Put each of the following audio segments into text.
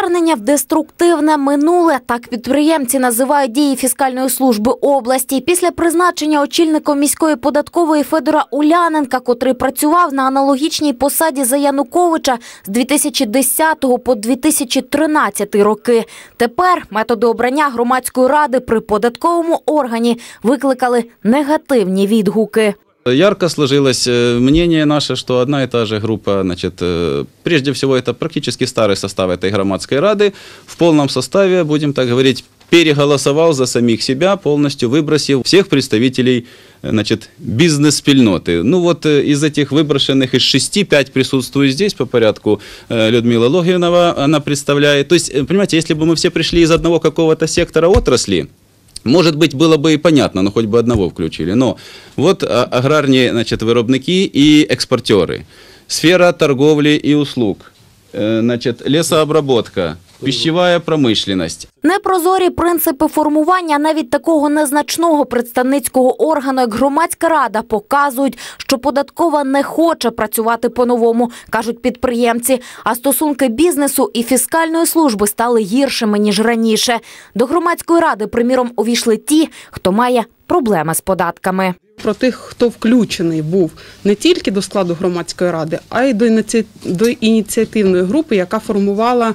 Повернення в деструктивне минуле так підприємці називають дії фіскальної служби області. Після призначення очільником міської податкової Федора Уляненка, котрий працював на аналогічній посаді за Януковича з 2010 по 2013 роки. Тепер методи обрання громадської ради при податковому органі викликали негативні відгуки. Ярко сложилось э, мнение наше, что одна и та же группа, значит, э, прежде всего это практически старый состав этой громадской рады, в полном составе, будем так говорить, переголосовал за самих себя, полностью выбросив всех представителей значит, бизнес-спільноты. Ну вот э, из этих выброшенных из шести, пять присутствуют здесь по порядку. Людмила Логинова, она представляет. То есть, понимаете, если бы мы все пришли из одного какого-то сектора отрасли, может быть, было бы и понятно, но хоть бы одного включили. Но вот а, аграрні значит, виробники і експортери, сфера торговли і услуг, э, значит, лесообработка, пищевая промышленность. Непрозорі принципи формування навіть такого незначного представницького органу, як громадська рада, показують, що податкова не хоче працювати по-новому, кажуть підприємці. А стосунки бізнесу і фіскальної служби стали гіршими ніж раніше. До громадської ради, приміром, увійшли ті, хто має проблеми з податками. про тих, хто включений був не тільки до складу громадської ради, а й до ініціативної групи, яка формувала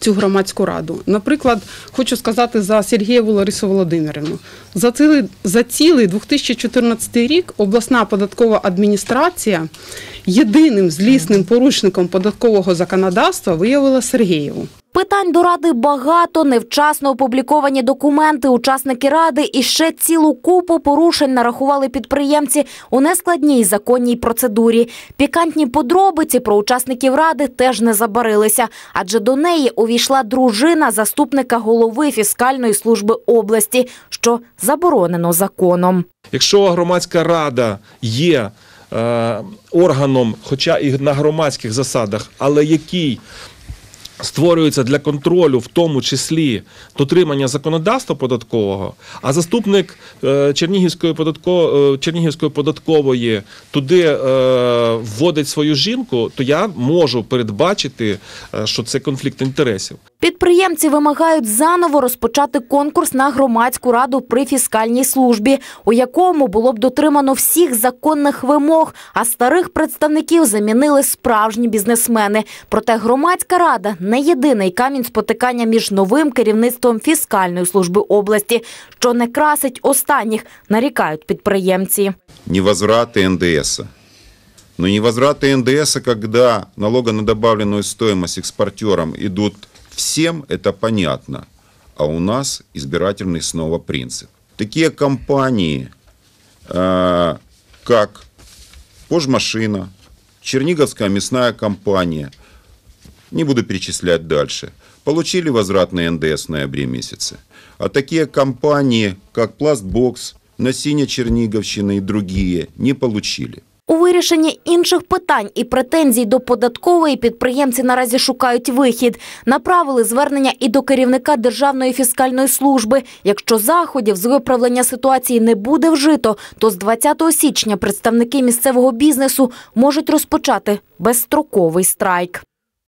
цю громадську раду. Наприклад, хочу сказати за Сергієву Ларису Володимирівну. За цілий, за цілий 2014 рік обласна податкова адміністрація єдиним злісним порушником податкового законодавства виявила Сергієву. Питань до ради багато, невчасно опубліковані документи, учасники ради і ще цілу купу порушень нарахували підприємці у нескладній законній процедурі. Пікантні подробиці про учасників ради теж не забарилися, адже до неї увійшла дружина заступника голови фіскальної служби області, що заборонено законом. Якщо громадська рада є е, органом, хоча і на громадських засадах, але який створюється для контролю, в тому числі дотримання законодавства податкового, а заступник е, Чернігівської, податко, е, Чернігівської податкової туди е, вводить свою жінку, то я можу передбачити, що це конфлікт інтересів. Підприємці вимагають заново розпочати конкурс на громадську раду при фіскальній службі, у якому було б дотримано всіх законних вимог, а старих представників замінили справжні бізнесмени. Проте громадська рада не єдиний камінь спотикання між новим керівництвом фіскальної служби області, що не красить останніх, нарікають підприємці. невозвраты НДС. Но невозвраты НДС, когда налога на добавленную стоимость экспортерам идут всем, это понятно. А у нас избирательный снова принцип. Такие компании, э, как Пожмашина, Черниговская мясная компания, не буду перечислять дальше, получили возвратный НДС в ноябре месяце. А такие компании, как Пластбокс, Насиня Черниговщины и другие, не получили. У вирішенні інших питань і претензій до податкової підприємці наразі шукають вихід. Направили звернення і до керівника Державної фіскальної служби. Якщо заходів з виправлення ситуації не буде вжито, то з 20 січня представники місцевого бізнесу можуть розпочати безстроковий страйк.